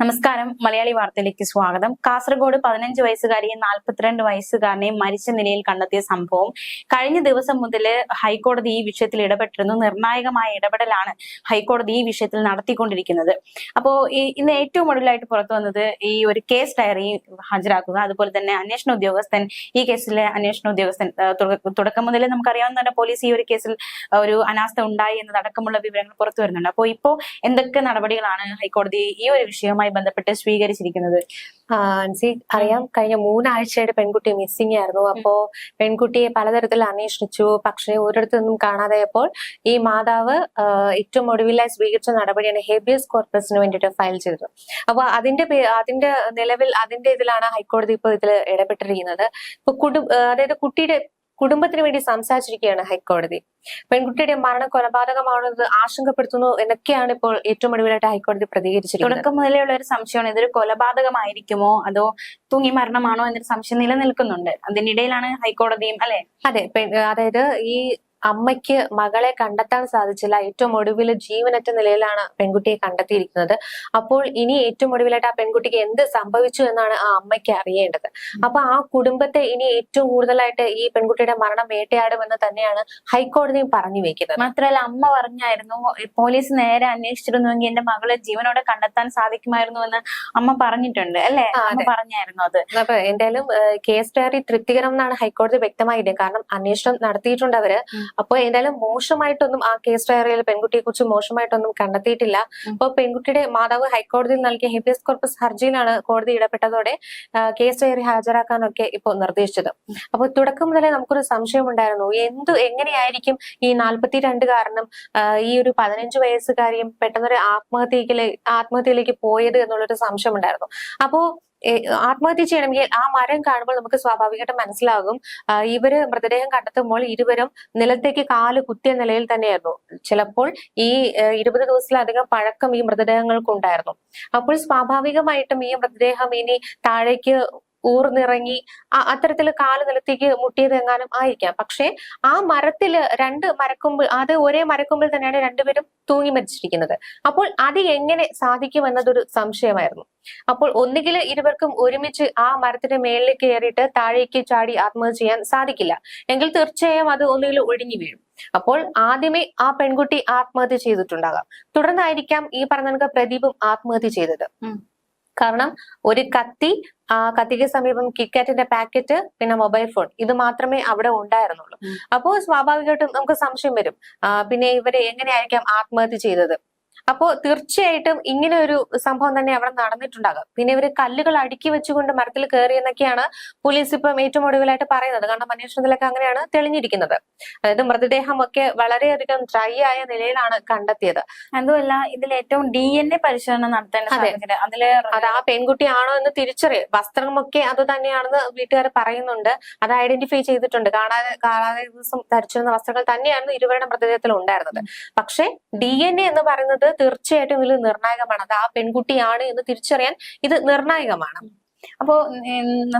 നമസ്കാരം. മലയാളി വാർത്തയിലേക്ക് സ്വാഗതം. കാസർഗോഡ് പതിനഞ്ച് വയസ്സുകാരിയും നാൽപ്പത്തിരണ്ട് വയസ്സുകാരനെ മരിച്ച നിലയിൽ കണ്ടെത്തിയ സംഭവം കഴിഞ്ഞ ദിവസം മുതൽ ഹൈക്കോടതി ഈ വിഷയത്തിൽ ഇടപെട്ടിരുന്നു. നിർണായകമായ ഇടപെടലാണ് ഹൈക്കോടതി ഈ വിഷയത്തിൽ നടത്തിക്കൊണ്ടിരിക്കുന്നത്. അപ്പോ ഈ- ഇന്ന് ഏറ്റവും ഒടുവിലായിട്ട് പുറത്തു വന്നത് ഈ ഒരു കേസ് ഡയറി ഹാജരാക്കുക അതുപോലെ തന്നെ അന്വേഷണ ഉദ്യോഗസ്ഥൻ ഈ കേസിലെ അന്വേഷണ ഉദ്യോഗസ്ഥൻ തുടക്കം മുതലേ നമുക്കറിയാവുന്ന തന്നെ പോലീസ് ഈ ഒരു കേസിൽ ഒരു അനാസ്ഥ ഉണ്ടായി എന്നതടക്കമുള്ള വിവരങ്ങൾ പുറത്തു വരുന്നുണ്ട്. അപ്പോൾ ഇപ്പോ എന്തൊക്കെ നടപടികളാണ് ഹൈക്കോടതി ഈ ഒരു വിഷയവുമായി ബന്ധപ്പെട്ട് സ്വീകരിച്ചിരിക്കുന്നത്. അറിയാം കഴിഞ്ഞ മൂന്നാഴ്ചയായിട്ട് പെൺകുട്ടി മിസ്സിംഗ് ആയിരുന്നു. അപ്പോ പെൺകുട്ടിയെ പലതരത്തിൽ അന്വേഷിച്ചു. പക്ഷെ ഒരിടത്തു നിന്നും കാണാതായപ്പോൾ ഈ മാതാവ് ഏറ്റവും ഒടുവിലായി സ്വീകരിച്ച നടപടിയാണ് ഹേബിയസ് കോർപ്പസിന് വേണ്ടിയിട്ട് ഫയൽ ചെയ്തത്. അപ്പോൾ അതിന്റെ അതിന്റെ നിലവിൽ അതിന്റെ ഇതിലാണ് ഹൈക്കോടതി ഇപ്പോൾ ഇതിൽ ഇടപെട്ടിരിക്കുന്നത്. ഇപ്പൊ കുടു അതായത് കുട്ടിയുടെ കുടുംബത്തിന് വേണ്ടി സംസാരിച്ചിരിക്കുകയാണ് ഹൈക്കോടതി. പെൺകുട്ടിയുടെ മരണ കൊലപാതകമാണെന്നത് ആശങ്കപ്പെടുത്തുന്നു എന്നൊക്കെയാണ് ഇപ്പോൾ ഏറ്റവും ഒടുവിലായിട്ട് ഹൈക്കോടതി പ്രതികരിച്ചിരിക്കുന്നത്. തുടക്കം മുതലേ ഉള്ള ഒരു സംശയമാണ്. ഇതൊരു കൊലപാതകമായിരിക്കുമോ? അതോ തൂങ്ങി മരണമാണോ എന്നൊരു സംശയം നിലനിൽക്കുന്നുണ്ട്. അതിനിടയിലാണ് ഹൈക്കോടതിയും അല്ലെ? അതെ. അതായത് ഈ അമ്മയ്ക്ക് മകളെ കണ്ടെത്താൻ സാധിച്ചില്ല. ഏറ്റവും ഒടുവിൽ ജീവനറ്റ നിലയിലാണ് പെൺകുട്ടിയെ കണ്ടെത്തിയിരിക്കുന്നത്. അപ്പോൾ ഇനി ഏറ്റവും ഒടുവിലായിട്ട് ആ പെൺകുട്ടിക്ക് എന്ത് സംഭവിച്ചു എന്നാണ് ആ അമ്മയ്ക്ക് അറിയേണ്ടത്. അപ്പൊ ആ കുടുംബത്തെ ഇനി ഏറ്റവും കൂടുതലായിട്ട് ഈ പെൺകുട്ടിയുടെ മരണം വേട്ടയാടുമെന്ന് തന്നെയാണ് ഹൈക്കോടതിയും പറഞ്ഞു വെക്കുന്നത്. മാത്രമല്ല അമ്മ പറഞ്ഞായിരുന്നു പോലീസ് നേരെ അന്വേഷിച്ചിരുന്നുവെങ്കിൽ എന്റെ മകളെ ജീവനോടെ കണ്ടെത്താൻ സാധിക്കുമായിരുന്നു എന്ന് അമ്മ പറഞ്ഞിട്ടുണ്ട് അല്ലെ? പറഞ്ഞായിരുന്നു അത്. അപ്പൊ എന്തായാലും കേസ് ഡയറി തൃപ്തികരം എന്നാണ് ഹൈക്കോടതി വ്യക്തമായിട്ട് കാരണം അന്വേഷണം നടത്തിയിട്ടുണ്ട് അവർ. അപ്പൊ എന്തായാലും മോശമായിട്ടൊന്നും ആ കേസ് ഡയറിയിൽ പെൺകുട്ടിയെ കുറിച്ച് മോശമായിട്ടൊന്നും കണ്ടെത്തിയിട്ടില്ല. അപ്പൊ പെൺകുട്ടിയുടെ മാതാവ് ഹൈക്കോടതിയിൽ നൽകിയ ഹെബിയസ് കോർപ്പസ് ഹർജിയിലാണ് കോടതി ഇടപെട്ടതോടെ കേസ് ഡയറി ഹാജരാക്കാനൊക്കെ ഇപ്പോൾ നിർദ്ദേശിച്ചത്. അപ്പൊ തുടക്കം മുതലേ നമുക്കൊരു സംശയം ഉണ്ടായിരുന്നു. എന്തു എങ്ങനെയായിരിക്കും ഈ നാൽപ്പത്തി രണ്ട് കാരണം ഈ ഒരു പതിനഞ്ച് വയസ്സുകാരിയും പെട്ടെന്നൊരു ആത്മഹത്യയിലേക്ക് ആത്മഹത്യയിലേക്ക് പോയത് എന്നുള്ളൊരു സംശയം ഉണ്ടായിരുന്നു. അപ്പോ ആത്മഹത്യ ചെയ്യണമെങ്കിൽ ആ മരം കാണുമ്പോൾ നമുക്ക് സ്വാഭാവികമായിട്ടും മനസ്സിലാകും. ഇവർ മൃതദേഹം കണ്ടെത്തുമ്പോൾ ഇരുവരും നിലത്തേക്ക് കാൽ കുത്തിയ നിലയിൽ തന്നെയായിരുന്നു. ചിലപ്പോൾ ഈ ഇരുപത് ദിവസത്തിലധികം പഴക്കം ഈ മൃതദേഹങ്ങൾക്കുണ്ടായിരുന്നു. അപ്പോൾ സ്വാഭാവികമായിട്ടും ഈ മൃതദേഹം ഇനി താഴേക്ക് ഊർന്നിറങ്ങി അത്തരത്തിൽ കാൽ നിലത്തേക്ക് മുട്ടിയത് എങ്ങാനും ആയിരിക്കാം. പക്ഷേ ആ മരത്തിൽ രണ്ട് മരക്കൊമ്പിൽ അത് ഒരേ മരക്കൊമ്പിൽ തന്നെയാണ് രണ്ടുപേരും തൂങ്ങി മരിച്ചിരിക്കുന്നത്. അപ്പോൾ അത് എങ്ങനെ സാധിക്കും എന്നതൊരു സംശയമായിരുന്നു. അപ്പോൾ ഒന്നുകിൽ ഇരുവർക്കും ഒരുമിച്ച് ആ മരത്തിന്റെ മേളിലേക്ക് കയറിയിട്ട് താഴേക്ക് ചാടി ആത്മഹത്യ ചെയ്യാൻ സാധിക്കില്ല. എങ്കിൽ തീർച്ചയായും അത് ഒന്നുകിൽ ഒഴിഞ്ഞു വീഴും. അപ്പോൾ ആദ്യമേ ആ പെൺകുട്ടി ആത്മഹത്യ ചെയ്തിട്ടുണ്ടാകാം. തുടർന്നായിരിക്കാം ഈ പറഞ്ഞ പ്രദീപും ആത്മഹത്യ ചെയ്തത്. കാരണം ഒരു കത്തി ആ കത്തിക്ക് സമീപം കിക്കാറ്റിന്റെ പാക്കറ്റ് പിന്നെ മൊബൈൽ ഫോൺ ഇത് മാത്രമേ അവിടെ ഉണ്ടായിരുന്നുള്ളൂ. അപ്പോൾ സ്വാഭാവികമായിട്ടും നമുക്ക് സംശയം വരും. പിന്നെ ഇവരെ എങ്ങനെയായിരിക്കാം ആത്മഹത്യ ചെയ്തത്? അപ്പോ തീർച്ചയായിട്ടും ഇങ്ങനെ ഒരു സംഭവം തന്നെ അവിടെ നടന്നിട്ടുണ്ടാകും. പിന്നെ ഇവർ കല്ലുകൾ അടുക്കി വെച്ചുകൊണ്ട് മരത്തിൽ കയറി എന്നൊക്കെയാണ് പോലീസ് ഇപ്പം ഏറ്റവും ഒടുവിലായിട്ട് പറയുന്നത്. കാരണം അന്വേഷണത്തിലൊക്കെ അങ്ങനെയാണ് തെളിഞ്ഞിരിക്കുന്നത്. അതായത് മൃതദേഹം മൃതദേഹമൊക്കെ വളരെയധികം ഡ്രൈ ആയ നിലയിലാണ് കണ്ടെത്തിയത്. അതുമല്ല ഇതിൽ ഏറ്റവും ഡി എൻ എ പരിശോധന നടത്തേണ്ട അതെ. സാഹചര്യം അത് ആ പെൺകുട്ടിയാണോ എന്ന് തിരിച്ചറിയും. വസ്ത്രമൊക്കെ അത് തന്നെയാണെന്ന് വീട്ടുകാർ പറയുന്നുണ്ട്. അത് ഐഡന്റിഫൈ ചെയ്തിട്ടുണ്ട്. കാണാതെ കാണാതെ ദിവസം ധരിച്ചിരുന്ന വസ്ത്രങ്ങൾ തന്നെയായിരുന്നു ഇരുവരുടെ മൃതദേഹത്തിൽ ഉണ്ടായിരുന്നത് പക്ഷെ ഡി എൻ എ എന്ന് പറയുന്നത് തീർച്ചയായിട്ടും ഇതിൽ നിർണായകമാണ്. അത് ആ പെൺകുട്ടിയാണ് എന്ന് തിരിച്ചറിയാൻ ഇത് നിർണായകമാണ്. അപ്പോ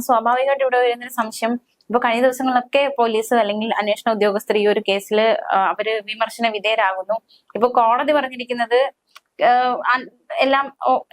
സ്വാഭാവികമായിട്ട് ഇവിടെ വരുന്നൊരു സംശയം. ഇപ്പൊ കഴിഞ്ഞ ദിവസങ്ങളിലൊക്കെ പോലീസ് അല്ലെങ്കിൽ അന്വേഷണ ഉദ്യോഗസ്ഥർ ഈ ഒരു കേസിൽ അവർ വിമർശന വിധേയരാകുന്നു. ഇപ്പൊ കോടതി പറഞ്ഞിരിക്കുന്നത് എല്ലാം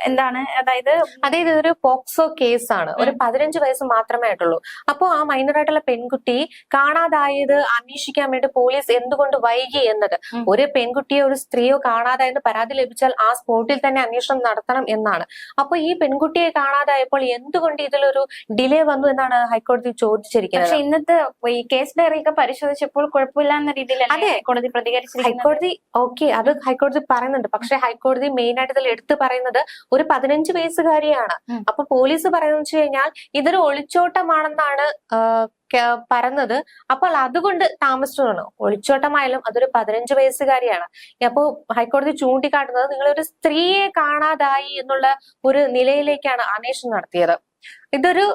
എന്താണ്? അതായത് അതായത് ഇതൊരു പോക്സോ കേസാണ്. ഒരു പതിനഞ്ച് വയസ്സ് മാത്രമേ ആയിട്ടുള്ളൂ. അപ്പോ ആ മൈനർ ആയിട്ടുള്ള പെൺകുട്ടി കാണാതായത് അന്വേഷിക്കാൻ വേണ്ടി പോലീസ് എന്തുകൊണ്ട് വൈകി എന്നത്? ഒരു പെൺകുട്ടിയോ ഒരു സ്ത്രീയോ കാണാതായെന്ന് പരാതി ലഭിച്ചാൽ ആ സ്പോട്ടിൽ തന്നെ അന്വേഷണം നടത്തണം എന്നാണ്. അപ്പൊ ഈ പെൺകുട്ടിയെ കാണാതായപ്പോൾ എന്തുകൊണ്ട് ഇതിലൊരു ഡിലേ വന്നു എന്നാണ് ഹൈക്കോടതി ചോദിച്ചിരിക്കുന്നത്? പക്ഷെ ഇന്നത്തെ ഈ കേസ് ഡയറി ഒക്കെ പരിശോധിച്ചപ്പോൾ കുഴപ്പമില്ല എന്ന രീതിയിൽ അതെ. കോടതി പ്രതികരിച്ചിരിക്കുന്നത്? ഹൈക്കോടതി ഓക്കെ അത് ഹൈക്കോടതി പറയുന്നുണ്ട്. പക്ഷെ ഹൈക്കോടതി മെയിൻ ആയിട്ട് ഇതിൽ എടുത്തു പറയുന്നത് ഒരു പതിനഞ്ച് വയസ്സുകാരിയാണ്. അപ്പൊ പോലീസ് പറയുന്നത് വെച്ച് കഴിഞ്ഞാൽ ഇതൊരു ഒളിച്ചോട്ടമാണെന്നാണ് പറഞ്ഞത്. അപ്പോൾ അതുകൊണ്ട് താമസിച്ചതാണ്. ഒളിച്ചോട്ടമായാലും അതൊരു പതിനഞ്ച് വയസ്സുകാരിയാണ്. അപ്പോ ഹൈക്കോടതി ചൂണ്ടിക്കാട്ടുന്നത് നിങ്ങളൊരു സ്ത്രീയെ കാണാതായി എന്നുള്ള ഒരു നിലയിലേക്കാണ് അന്വേഷണം നടത്തിയത്. ഇതൊരു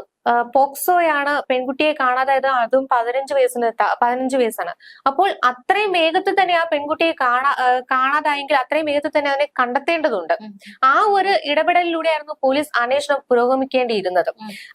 പോക്സോയാണ് പെൺകുട്ടിയെ കാണാതായത്. അതും പതിനഞ്ച് വയസ്സിന് പതിനഞ്ച് വയസ്സാണ്. അപ്പോൾ അത്രയും വേഗത്തിൽ തന്നെ ആ പെൺകുട്ടിയെ കാണാ കാണാതായെങ്കിൽ അത്രയും വേഗത്തിൽ തന്നെ അതിനെ കണ്ടെത്തേണ്ടതുണ്ട്. ആ ഒരു ഇടപെടലിലൂടെയായിരുന്നു പോലീസ് അന്വേഷണം പുരോഗമിക്കേണ്ടിയിരുന്നത്.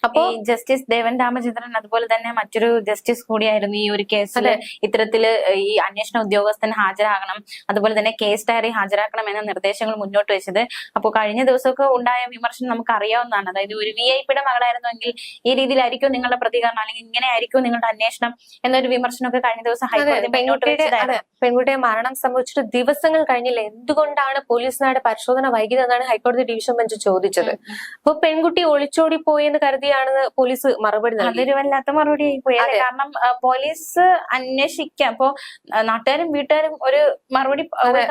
അപ്പോ ജസ്റ്റിസ് ദേവൻ രാമചന്ദ്രൻ അതുപോലെ തന്നെ മറ്റൊരു ജസ്റ്റിസ് കൂടിയായിരുന്നു ഈ ഒരു കേസിൽ. ഇത്തരത്തിൽ ഈ അന്വേഷണ ഉദ്യോഗസ്ഥൻ ഹാജരാകണം. അതുപോലെ തന്നെ കേസ് ഡയറി ഹാജരാക്കണം എന്ന നിർദ്ദേശങ്ങൾ മുന്നോട്ട് വെച്ചത്. അപ്പോൾ കഴിഞ്ഞ ദിവസമൊക്കെ ഉണ്ടായ വിമർശനം നമുക്ക് അറിയാവുന്നതാണ് അതായത് ഒരു വി ഐ പിയുടെ മകളായിരുന്നുവെങ്കിൽ ഈ രീതിയിലായിരിക്കും നിങ്ങളുടെ പ്രതികരണം അല്ലെങ്കിൽ ഇങ്ങനെ ആയിരിക്കും നിങ്ങളുടെ അന്വേഷണം എന്നൊരു വിമർശനമൊക്കെ കഴിഞ്ഞ ദിവസം ഹൈക്കോടതി മുന്നോട്ട് പെൺകുട്ടിയുടെ വെച്ചതായിരുന്നു. പെൺകുട്ടിയെ മരണം സംഭവിച്ചിട്ട് ദിവസങ്ങൾ കഴിഞ്ഞില്ല? എന്തുകൊണ്ടാണ് പോലീസിനായിട്ട് പരിശോധന വൈകിയതെന്നാണ് ഹൈക്കോടതി ഡിവിഷൻ ബെഞ്ച് ചോദിച്ചത്. അപ്പൊ പെൺകുട്ടി ഒളിച്ചോടി പോയി എന്ന് കരുതിയാണെന്ന് പോലീസ് മറുപടി അതൊരു വല്ലാത്ത മറുപടി ആയി പോയി കാരണം പോലീസ് അന്വേഷിക്കാം. അപ്പോ നാട്ടുകാരും വീട്ടുകാരും ഒരു മറുപടി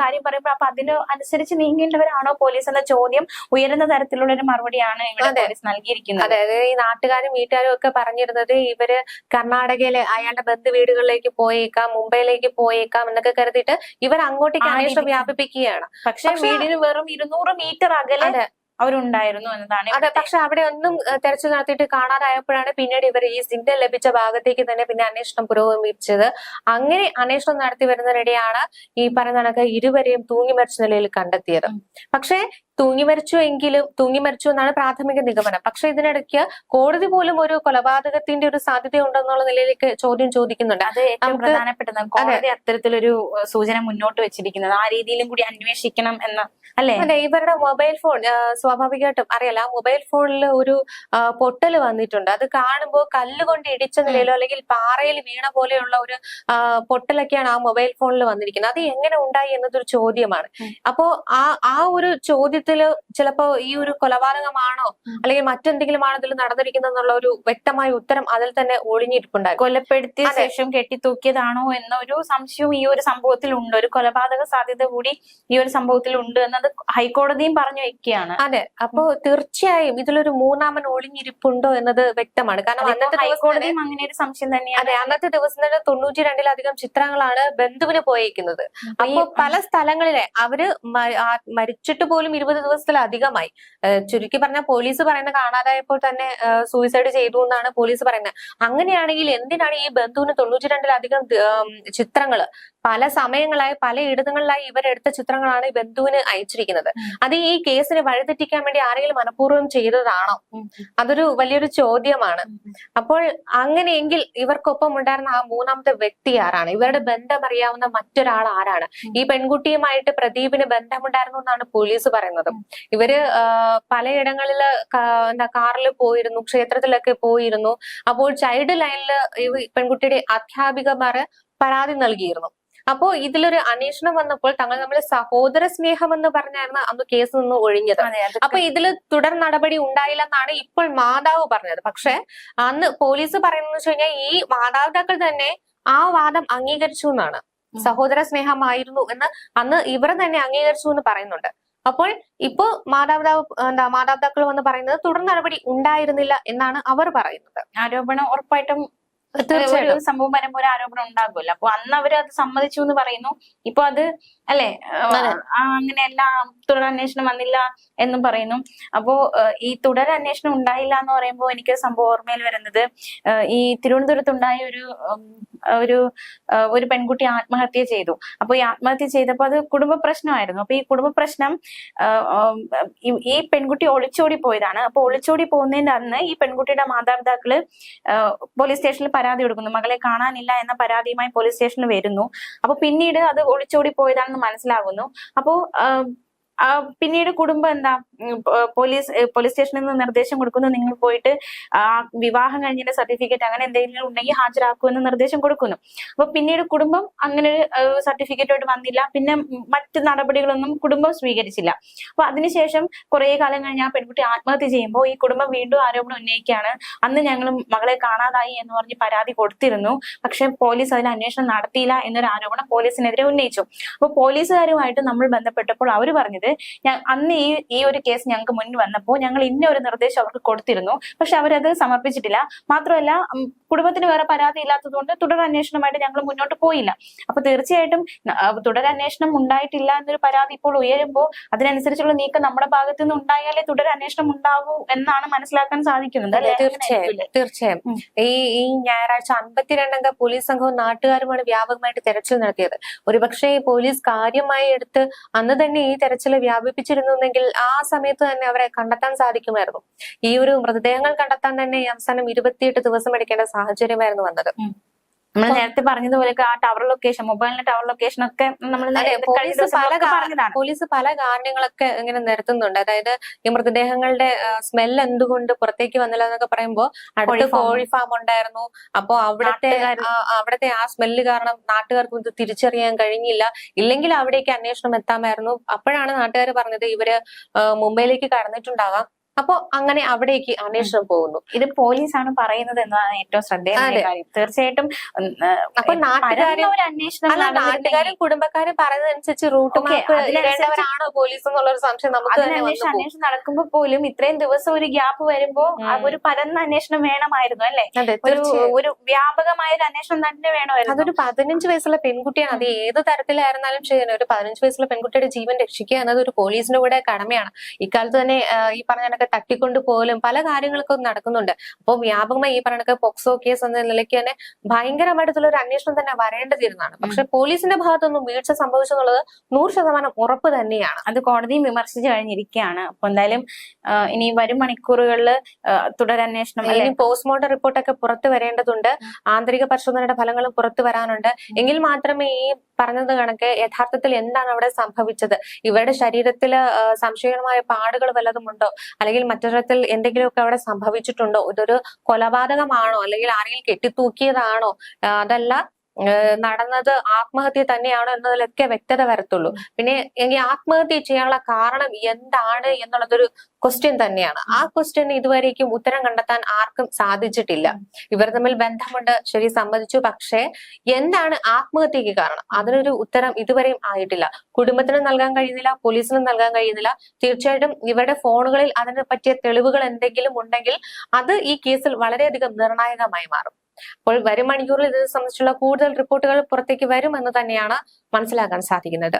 കാര്യം പറയുമ്പോൾ അപ്പൊ അതിന് അനുസരിച്ച് നീങ്ങേണ്ടവരാണോ പോലീസ് എന്ന ചോദ്യം ഉയരുന്ന തരത്തിലുള്ള ഒരു മറുപടിയാണ് ഇവിടെ. പോലീസ് നൽകിയിരിക്കുന്നത്. അതായത് ഈ നാട്ടുകാരും വീട്ടുകാരും ഒക്കെ പറഞ്ഞിരുന്നത് ഇവർ കർണാടകയിലെ അയാളുടെ ബന്ധു വീടുകളിലേക്ക് പോയേക്കാം മുംബൈയിലേക്ക് പോയേക്കാം എന്നൊക്കെ കരുതിയിട്ട് ഇവർ അങ്ങോട്ടേക്ക് അന്വേഷണം വ്യാപിപ്പിക്കുകയാണ് പക്ഷെ വീടിന് വെറും ഇരുന്നൂറ് മീറ്റർ അകലെ. അവരുണ്ടായിരുന്നു എന്നതാണ് അതെ പക്ഷെ അവിടെ ഒന്നും തെരച്ചു തെരച്ചിൽ നടത്തിയിട്ട് കാണാതായപ്പോഴാണ് പിന്നീട് ഇവർ ഈ സിഗ്നൽ ലഭിച്ച ഭാഗത്തേക്ക് തന്നെ പിന്നെ അന്വേഷണം പുരോഗമിച്ചത് അങ്ങനെ അന്വേഷണം നടത്തി വരുന്നതിനിടെയാണ് ഈ പറയുന്ന കണക്ക് ഇരുവരെയും തൂങ്ങി മരിച്ച നിലയിൽ കണ്ടെത്തിയത്. പക്ഷേ തൂങ്ങി മരിച്ചു എങ്കിലും തൂങ്ങി മരിച്ചു എന്നാണ് പ്രാഥമിക നിഗമനം. പക്ഷെ ഇതിനിടയ്ക്ക് കോടതി പോലും ഒരു കൊലപാതകത്തിന്റെ ഒരു സാധ്യത ഉണ്ടെന്നുള്ള നിലയിലേക്ക് ചോദ്യം ചോദിക്കുന്നുണ്ട്. അത് ഏറ്റവും നമുക്ക് പ്രധാനപ്പെട്ടതാണ് കോടതി അത്തരത്തിലൊരു സൂചന മുന്നോട്ട് വെച്ചിരിക്കുന്നത്. ആ രീതിയിലും കൂടി അന്വേഷിക്കണം എന്ന അല്ലെ? അതെ ഇവരുടെ മൊബൈൽ ഫോൺ സ്വാഭാവികമായിട്ടും അറിയാലോ ആ മൊബൈൽ ഫോണിൽ ഒരു പൊട്ടൽ വന്നിട്ടുണ്ട്. അത് കാണുമ്പോൾ കല്ലുകൊണ്ട് ഇടിച്ച നിലയിലോ അല്ലെങ്കിൽ പാറയിൽ വീണ പോലെയുള്ള ഒരു പൊട്ടലൊക്കെയാണ് ആ മൊബൈൽ ഫോണിൽ വന്നിരിക്കുന്നത്. അത് എങ്ങനെ ഉണ്ടായി എന്നതൊരു ചോദ്യമാണ്. അപ്പോ ആ ആ ഒരു ചോദ്യത്തിൽ ചിലപ്പോ ഈ ഒരു കൊലപാതകമാണോ അല്ലെങ്കിൽ മറ്റെന്തെങ്കിലും ആണോ ഇതിൽ നടന്നിരിക്കുന്നത് എന്നുള്ള ഒരു വ്യക്തമായ ഉത്തരം അതിൽ തന്നെ ഒളിഞ്ഞിരിപ്പുണ്ടായി കൊലപ്പെടുത്തിയ ശേഷം കെട്ടിത്തൂക്കിയതാണോ എന്നൊരു സംശയവും ഈ ഒരു സംഭവത്തിൽ ഉണ്ട്. ഒരു കൊലപാതക സാധ്യത കൂടി ഈ ഒരു സംഭവത്തിൽ ഉണ്ട് എന്നത് ഹൈക്കോടതിയും പറഞ്ഞു വെക്കുകയാണ്. അതെ. അപ്പോ തീർച്ചയായും ഇതിലൊരു മൂന്നാമൻ ഒളിഞ്ഞിരിപ്പുണ്ടോ എന്നത് വ്യക്തമാണ്. കാരണം അന്നത്തെ ഹൈക്കോടതിയും അങ്ങനെ ഒരു സംശയം തന്നെയാണ്. അതെ അന്നത്തെ ദിവസം തന്നെ തൊണ്ണൂറ്റി രണ്ടിലധികം ചിത്രങ്ങളാണ് ബന്ധുവിന് പോയേക്കുന്നത്. അപ്പൊ പല സ്ഥലങ്ങളിലെ അവർ മരിച്ചിട്ട് പോലും ഇരുപത് ദിവസത്തിലധികമായി. ഏഹ് ചുരുക്കി പറഞ്ഞ പോലീസ് പറയുന്ന കാണാതായപ്പോൾ തന്നെ സൂയിസൈഡ് ചെയ്തു എന്നാണ് പോലീസ് പറയുന്നത്. അങ്ങനെയാണെങ്കിൽ എന്തിനാണ് ഈ ബന്ധുവിന് തൊണ്ണൂറ്റി രണ്ടിലധികം ചിത്രങ്ങൾ പല സമയങ്ങളായി പല ഇടങ്ങളിലായി ഇവരെടുത്ത ചിത്രങ്ങളാണ് ഈ ബന്ധുവിന് അയച്ചിരിക്കുന്നത്. അത് ഈ കേസിന് വഴിതെറ്റിക്കാൻ വേണ്ടി ആരെങ്കിലും മനഃപൂർവം ചെയ്തതാണോ? അതൊരു വലിയൊരു ചോദ്യമാണ്. അപ്പോൾ അങ്ങനെയെങ്കിൽ ഇവർക്കൊപ്പം ഉണ്ടായിരുന്ന ആ മൂന്നാമത്തെ വ്യക്തി ആരാണ്? ഇവരുടെ ബന്ധം അറിയാവുന്ന മറ്റൊരാൾ ആരാണ്? ഈ പെൺകുട്ടിയുമായിട്ട് പ്രദീപിന് ബന്ധമുണ്ടായിരുന്നു എന്നാണ് പോലീസ് പറയുന്നത്. ഇവർ പലയിടങ്ങളിൽ എന്താ കാറിൽ പോയിരുന്നു ക്ഷേത്രത്തിലൊക്കെ പോയിരുന്നു. അപ്പോൾ ചൈൽഡ് ലൈനിൽ ഈ പെൺകുട്ടിയുടെ അധ്യാപികമാര് പരാതി നൽകിയിരുന്നു. അപ്പോ ഇതിലൊരു അന്വേഷണം വന്നപ്പോൾ തങ്ങൾ നമ്മൾ സഹോദര സ്നേഹം എന്ന് പറഞ്ഞായിരുന്നു അന്ന് കേസ് നിന്ന് ഒഴിഞ്ഞത്. അപ്പൊ ഇതിൽ തുടർ നടപടി ഉണ്ടായില്ലെന്നാണ് ഇപ്പോൾ മാതാവ് പറഞ്ഞത്. പക്ഷെ അന്ന് പോലീസ് പറയുന്നത് വെച്ച് കഴിഞ്ഞാൽ ഈ മാതാപിതാക്കൾ തന്നെ ആ വാദം അംഗീകരിച്ചു എന്നാണ്. സഹോദര സ്നേഹമായിരുന്നു എന്ന് അന്ന് ഇവർ തന്നെ അംഗീകരിച്ചു എന്ന് പറയുന്നുണ്ട്. അപ്പോൾ ഇപ്പോ മാതാപിതാവ് എന്താ മാതാപിതാക്കൾ വന്ന് പറയുന്നത് തുടർ നടപടി ഉണ്ടായിരുന്നില്ല എന്നാണ് അവർ പറയുന്നത്. ആരോപണം ഉറപ്പായിട്ടും ഒരു സംഭവം വരുമ്പോൾ ഒരു ആരോപണം ഉണ്ടാകുമല്ലോ. അപ്പൊ അന്ന് അവർ അത് സമ്മതിച്ചു എന്ന് പറയുന്നു. ഇപ്പൊ അത് അല്ലെ? അതെ. തുടർ അന്വേഷണം വന്നില്ല എന്നും പറയുന്നു. അപ്പോ ഈ തുടർ അന്വേഷണം ഉണ്ടായില്ല എന്ന് പറയുമ്പോൾ എനിക്ക് സംഭവം ഓർമ്മയിൽ വരുന്നത് ഈ തിരുവനന്തപുരത്ത് ഉണ്ടായ ഒരു ഒരു ഒരു പെൺകുട്ടി ആത്മഹത്യ ചെയ്തു. അപ്പൊ ഈ ആത്മഹത്യ ചെയ്തപ്പോൾ അത് കുടുംബ പ്രശ്നമായിരുന്നു. അപ്പൊ ഈ കുടുംബ പ്രശ്നം ഈ- പെൺകുട്ടി ഒളിച്ചോടി പോയതാണ്. അപ്പൊ ഒളിച്ചോടി പോകുന്നതിന്റെ അന്ന് ഈ പെൺകുട്ടിയുടെ മാതാപിതാക്കൾ പോലീസ് സ്റ്റേഷനിൽ പരാതി കൊടുക്കുന്നു. മകളെ കാണാനില്ല എന്ന പരാതിയുമായി പോലീസ് സ്റ്റേഷനിൽ വരുന്നു. അപ്പൊ പിന്നീട് അത് ഒളിച്ചോടി പോയതാണെന്ന് മനസ്സിലാകുന്നു. അപ്പോ പിന്നീട് കുടുംബം എന്താ? പോലീസ് പോലീസ് സ്റ്റേഷനിൽ നിന്ന് നിർദ്ദേശം കൊടുക്കുന്നു. നിങ്ങൾ പോയിട്ട് ആ വിവാഹം കഴിഞ്ഞതിന്റെ സർട്ടിഫിക്കറ്റ് അങ്ങനെ എന്തെങ്കിലും ഉണ്ടെങ്കിൽ ഹാജരാക്കുമെന്ന് നിർദ്ദേശം കൊടുക്കുന്നു. അപ്പൊ പിന്നീട് കുടുംബം അങ്ങനെ ഒരു സർട്ടിഫിക്കറ്റുമായിട്ട് വന്നില്ല. പിന്നെ മറ്റ് നടപടികളൊന്നും കുടുംബം സ്വീകരിച്ചില്ല. അപ്പൊ അതിനുശേഷം കുറെ കാലം കഴിഞ്ഞ് ആ പെൺകുട്ടി ആത്മഹത്യ ചെയ്യുമ്പോൾ ഈ കുടുംബം വീണ്ടും ആരോപണം ഉന്നയിക്കുകയാണ്. അന്ന് ഞങ്ങൾ മകളെ കാണാതായി എന്ന് പറഞ്ഞ് പരാതി കൊടുത്തിരുന്നു. പക്ഷെ പോലീസ് അതിൽ അന്വേഷണം നടത്തിയില്ല എന്നൊരു ആരോപണം പോലീസിനെതിരെ ഉന്നയിച്ചു. അപ്പൊ പോലീസുകാരുമായിട്ട് നമ്മൾ ബന്ധപ്പെട്ടപ്പോൾ അവർ പറഞ്ഞത് അന്ന് ഈ ഈ ഒരു കേസ് ഞങ്ങൾക്ക് മുന്നിൽ വന്നപ്പോൾ ഞങ്ങൾ ഇന്ന ഒരു നിർദ്ദേശം അവർക്ക് കൊടുത്തിരുന്നു. പക്ഷെ അവരത് സമർപ്പിച്ചിട്ടില്ല. മാത്രമല്ല കുടുംബത്തിന് വേറെ പരാതി ഇല്ലാത്തതുകൊണ്ട് തുടരന്വേഷണമായിട്ട് ഞങ്ങൾ മുന്നോട്ട് പോയില്ല. അപ്പൊ തീർച്ചയായിട്ടും തുടർ അന്വേഷണം തുടരന്വേഷണം ഉണ്ടായിട്ടില്ല എന്നൊരു പരാതി ഇപ്പോൾ ഉയരുമ്പോൾ അതിനനുസരിച്ചുള്ള നീക്കം നമ്മുടെ ഭാഗത്തു നിന്ന് ഉണ്ടായാലേ തുടരന്വേഷണം ഉണ്ടാവൂ എന്നാണ് മനസ്സിലാക്കാൻ സാധിക്കുന്നത്. അല്ലേ? തീർച്ചയായും തീർച്ചയായും. ഈ ഈ ഞായറാഴ്ച അൻപത്തിരണ്ടംഗ പോലീസ് സംഘവും നാട്ടുകാരുമാണ് വ്യാപകമായിട്ട് തെരച്ചിൽ നടത്തിയത്. ഒരുപക്ഷെ ഈ പോലീസ് കാര്യമായി എടുത്ത് അന്ന് തന്നെ ഈ തെരച്ചിൽ വ്യാപിപ്പിച്ചിരുന്നുവെങ്കിൽ ആ സമയത്ത് തന്നെ അവരെ കണ്ടെത്താൻ സാധിക്കുമായിരുന്നു. ഈ ഒരു മൃതദേഹങ്ങൾ കണ്ടെത്താൻ തന്നെ അവസാനം ഇരുപത്തിയെട്ട് ദിവസം എടുക്കേണ്ട സാഹചര്യമായിരുന്നു വന്നത്. നമ്മൾ നേരത്തെ പറഞ്ഞതുപോലെ ആ ടവർ ലൊക്കേഷൻ മൊബൈലിന്റെ ടവർ ലൊക്കേഷൻ ഒക്കെ നമ്മൾ പോലീസ് പല കാരണങ്ങളൊക്കെ ഇങ്ങനെ നിരത്തുന്നുണ്ട്. അതായത് ഈ മൃതദേഹങ്ങളുടെ സ്മെൽ എന്തുകൊണ്ട് പുറത്തേക്ക് വന്നില്ല എന്നൊക്കെ പറയുമ്പോ അടുത്ത് കോഴി ഫാം ഉണ്ടായിരുന്നു. അപ്പോ അവിടുത്തെ അവിടത്തെ ആ, അവിടുത്തെ ആ സ്മെല്ല് കാരണം നാട്ടുകാർക്ക് ഇത് തിരിച്ചറിയാൻ കഴിഞ്ഞില്ല. ഇല്ലെങ്കിൽ അവിടേക്ക് അന്വേഷണം എത്താമായിരുന്നു. അപ്പോഴാണ് നാട്ടുകാർ പറഞ്ഞത് ഇവർ മുംബൈയിലേക്ക് കടന്നിട്ടുണ്ടാകാം. അപ്പോ അങ്ങനെ അവിടേക്ക് അന്വേഷണം പോകുന്നു. ഇത് പോലീസാണ് പറയുന്നത് എന്നതാണ് ഏറ്റവും ശ്രദ്ധേയമായ. കാര്യം. തീർച്ചയായിട്ടും അപ്പൊ നാട്ടുകാരും കുടുംബക്കാരും പറയുന്നതനുസരിച്ച് റൂട്ട് ഇടേണ്ടവരാണോ പോലീസ് എന്നുള്ള ഒരു സംശയം നമുക്ക്. അന്വേഷണം നടക്കുമ്പോ പോലും ഇത്രയും ദിവസം ഒരു ഗ്യാപ്പ് വരുമ്പോ ഒരു പരന്ന അന്വേഷണം വേണമായിരുന്നു അല്ലെ? ഒരു വ്യാപകമായ ഒരു അന്വേഷണം തന്നെ വേണമായിരുന്നു. അതൊരു പതിനഞ്ച് വയസ്സുള്ള പെൺകുട്ടിയാണ്. അത് ഏത് തരത്തിലായിരുന്നാലും ശരി ഒരു പതിനഞ്ച് വയസ്സുള്ള പെൺകുട്ടിയുടെ ജീവൻ രക്ഷിക്കുക എന്നത് ഒരു പോലീസിന്റെ കൂടെ കടമയാണ്. ഇക്കാലത്ത് തന്നെ ഈ പറഞ്ഞ കണക്ക് തട്ടിക്കൊണ്ട് പോലും പല കാര്യങ്ങളൊക്കെ നടക്കുന്നുണ്ട്. അപ്പോൾ വ്യാപകമായി ഈ പറഞ്ഞ പോക്സോ കേസ് എന്ന നിലയ്ക്ക് തന്നെ ഭയങ്കരമായിട്ടുള്ള ഒരു അന്വേഷണം തന്നെ വരേണ്ടതിരുന്നാണ് പക്ഷെ പോലീസിന്റെ ഭാഗത്തൊന്നും വീഴ്ച സംഭവിച്ചെന്നുള്ളത് നൂറ് ശതമാനം ഉറപ്പ് തന്നെയാണ്. അത് കോടതിയും വിമർശിച്ചു കഴിഞ്ഞിരിക്കുകയാണ്. അപ്പൊ എന്തായാലും ഇനി വരും മണിക്കൂറുകളിൽ തുടരന്വേഷണം ഇനി പോസ്റ്റ്മോർട്ടം റിപ്പോർട്ടൊക്കെ പുറത്തു വരേണ്ടതുണ്ട്. ആന്തരിക പരിശോധനയുടെ ഫലങ്ങളും പുറത്തു വരാനുണ്ട്. എങ്കിൽ മാത്രമേ ഈ പറഞ്ഞത് കണക്ക് യഥാർത്ഥത്തിൽ എന്താണ് അവിടെ സംഭവിച്ചത്? ഇവരുടെ ശരീരത്തിൽ സംശയകരമായ പാടുകൾ വല്ലതും ഉണ്ടോ അല്ലെങ്കിൽ മറ്റൊരിടത്തിൽ എന്തെങ്കിലുമൊക്കെ അവിടെ സംഭവിച്ചിട്ടുണ്ടോ? ഇതൊരു കൊലപാതകമാണോ? അല്ലെങ്കിൽ ആരെങ്കിലും കെട്ടിത്തൂക്കിയതാണോ? അതല്ല നടന്നത് ആത്മഹത്യ തന്നെയാണോ എന്നതിലൊക്കെ വ്യക്തത വരത്തുള്ളൂ. പിന്നെ എങ്കിൽ ആത്മഹത്യ ചെയ്യാനുള്ള കാരണം എന്താണ് എന്നുള്ളതൊരു ക്വസ്റ്റ്യൻ തന്നെയാണ്. ആ ക്വസ്റ്റ്യന് ഇതുവരേക്കും ഉത്തരം കണ്ടെത്താൻ ആർക്കും സാധിച്ചിട്ടില്ല. ഇവർ തമ്മിൽ ബന്ധമുണ്ട് ശരി സമ്മതിച്ചു. പക്ഷേ എന്താണ് ആത്മഹത്യക്ക് കാരണം? അതിനൊരു ഉത്തരം ഇതുവരെയും ആയിട്ടില്ല. കുടുംബത്തിനും നൽകാൻ കഴിയുന്നില്ല പോലീസിനും നൽകാൻ കഴിയുന്നില്ല. തീർച്ചയായിട്ടും ഇവരുടെ ഫോണുകളിൽ അതിനെ പറ്റിയ തെളിവുകൾ എന്തെങ്കിലും ഉണ്ടെങ്കിൽ അത് ഈ കേസിൽ വളരെയധികം നിർണായകമായി മാറും. അപ്പോൾ വരും മണിക്കൂറിൽ ഇത് സംബന്ധിച്ചുള്ള കൂടുതൽ റിപ്പോർട്ടുകൾ പുറത്തേക്ക് വരുമെന്ന് തന്നെയാണ് മനസ്സിലാക്കാൻ സാധിക്കുന്നത്.